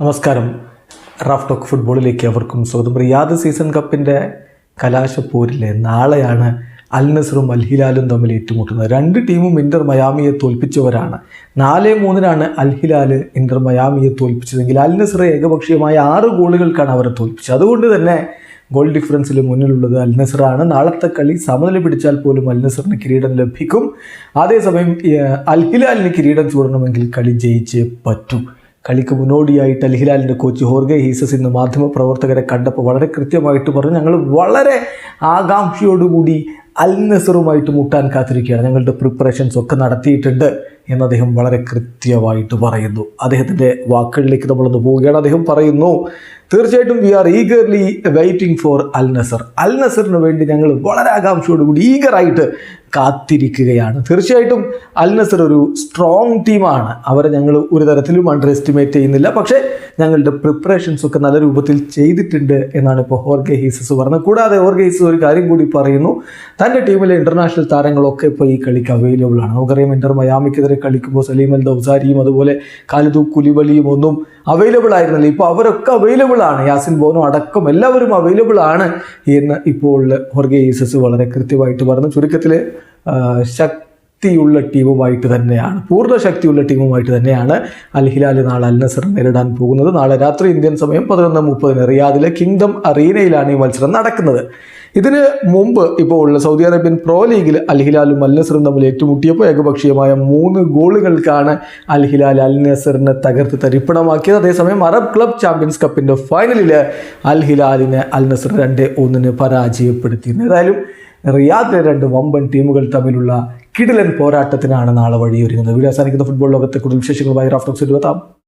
നമസ്കാരം. Raf talk ഫുട്ബോളിലേക്ക് അവർക്കും സ്വാഗതം. റിയാദ് സീസൺ കപ്പിന്റെ കലാശപ്പോരിലെ നാളെയാണ് അൽ നസറും അൽ ഹിലാലും തമ്മിൽ ഏറ്റുമുട്ടുന്നത്. രണ്ട് ടീമും ഇന്റർ മയാമിയെ തോൽപ്പിച്ചവരാണ്. നാല് മൂന്നിനാണ് അൽ ഹിലാൽ ഇന്റർ മയാമിയെ തോൽപ്പിച്ചതെങ്കിൽ അൽ നസർ ഏകപക്ഷീയമായ ആറ് ഗോളുകൾക്കാണ് അവരെ തോൽപ്പിച്ചത്. അതുകൊണ്ട് തന്നെ ഗോൾ ഡിഫറൻസിൽ മുന്നിലുള്ളത് അൽ നസറാണ്. നാളത്തെ കളി സമനില പിടിച്ചാൽ പോലും അൽ നസറിന് കിരീടം ലഭിക്കും. അതേസമയം അൽ ഹിലാലിന് കിരീടം ചൂടണമെങ്കിൽ കളി ജയിച്ചേ പറ്റൂ. കളിക്ക് മുന്നോടിയായിട്ട് അൽ ഹിലാലിന്റെ കോച്ച് ഹോർഗെ ഹീസസ് ഇന്ന് മാധ്യമപ്രവർത്തകരെ കണ്ടപ്പോൾ വളരെ കൃത്യമായിട്ട് പറഞ്ഞു ഞങ്ങൾ വളരെ ആകാംക്ഷയോടുകൂടി അൽ നസറുമായിട്ട് മുട്ടാൻ കാത്തിരിക്കുകയാണ്. ഞങ്ങളുടെ പ്രിപ്പറേഷൻസ് ഒക്കെ നടത്തിയിട്ടുണ്ട് എന്ന് അദ്ദേഹം വളരെ കൃത്യമായിട്ട് പറയുന്നു. അദ്ദേഹത്തിന്റെ വാക്കുകളിലേക്ക് നമ്മളൊന്ന് പോവുകയാണ്. അദ്ദേഹം പറയുന്നു തീർച്ചയായിട്ടും we are eagerly waiting for Al Nassr Al നസറിന് വേണ്ടി ഞങ്ങൾ വളരെ ആകാംക്ഷയോടുകൂടി ഈഗറായിട്ട് കാത്തിരിക്കുകയാണ്. തീർച്ചയായിട്ടും അൽ നസർ ഒരു സ്ട്രോങ് ടീമാണ് അവരെ ഞങ്ങൾ ഒരു തരത്തിലും അണ്ടർ എസ്റ്റിമേറ്റ് ചെയ്യുന്നില്ല. പക്ഷേ ഞങ്ങളുടെ പ്രിപ്പറേഷൻസ് ഒക്കെ നല്ല രൂപത്തിൽ ചെയ്തിട്ടുണ്ട് എന്നാണ് ഇപ്പോൾ ഹോർഗെ ഹീസസ് പറഞ്ഞത്. കൂടാതെ ഹോർഗെ ഹീസസ് ഒരു കാര്യം കൂടി പറയുന്നു. തന്റെ ടീമിലെ ഇന്റർനാഷണൽ താരങ്ങളൊക്കെ ഇപ്പോൾ ഈ കളിക്ക് അവൈലബിൾ ആണ്. നമുക്കറിയാം ഇന്റർ മയാമിക്കെതിരെ കളിക്കുമ്പോൾ സലീം അൽ ദൗസാരിയും അതുപോലെ കാലിദു കുലിബലിയും ഒന്നും അവൈലബിൾ ആയിരുന്നില്ല. ഇപ്പോൾ അവരൊക്കെ അവൈലബിൾ ആണ്. യാസിൻ ബോനോ അടക്കം എല്ലാവരും അവൈലബിൾ ആണ് എന്ന് ഇപ്പോൾ ഹോർഗെ ഹീസസ് വളരെ കൃത്യമായിട്ട് പറഞ്ഞു. ചുരുക്കത്തിൽ ശക്തിയുള്ള ടീമുമായിട്ട് തന്നെയാണ് പൂർണ ശക്തിയുള്ള ടീമുമായിട്ട് തന്നെയാണ് അൽ ഹിലാൽ നാളെ അൽ നസർ നേരിടാൻ പോകുന്നത്. നാളെ രാത്രി ഇന്ത്യൻ സമയം പതിനൊന്ന് മുപ്പതിന് റിയാദിലെ കിങ്ഡം അറീനയിലാണ് ഈ മത്സരം നടക്കുന്നത്. ഇതിന് മുമ്പ് ഇപ്പോൾ ഉള്ള സൗദി അറേബ്യൻ പ്രോ ലീഗിൽ അൽ ഹിലാലും അൽ നസറും തമ്മിൽ ഏറ്റുമുട്ടിയപ്പോൾ ഏകപക്ഷീയമായ മൂന്ന് ഗോളുകൾക്കാണ് അൽ ഹിലാൽ അൽ നസറിനെ തകർത്ത് തരിപ്പണമാക്കിയത്. അതേസമയം അറബ് ക്ലബ് ചാമ്പ്യൻസ് കപ്പിന്റെ ഫൈനലിൽ അൽ ഹിലാലിനെ അൽ നസർ രണ്ട് ഒന്നിന് പരാജയപ്പെടുത്തിയിരുന്നു ഏതായാലും റിയാദിലെ രണ്ട് വമ്പൻ ടീമുകൾ തമ്മിലുള്ള കിടിലൻ പോരാട്ടത്തിനാണ് നാളെ വഴിയൊരുങ്ങുന്നത്. വീഡിയോ അവസാനിക്കുന്ന ഫുട്ബോൾ ലോകത്തെ കൂടുതൽ വിശേഷങ്ങളുമായി റാഫ്റ്റോക്സ് ഇരുപത്താം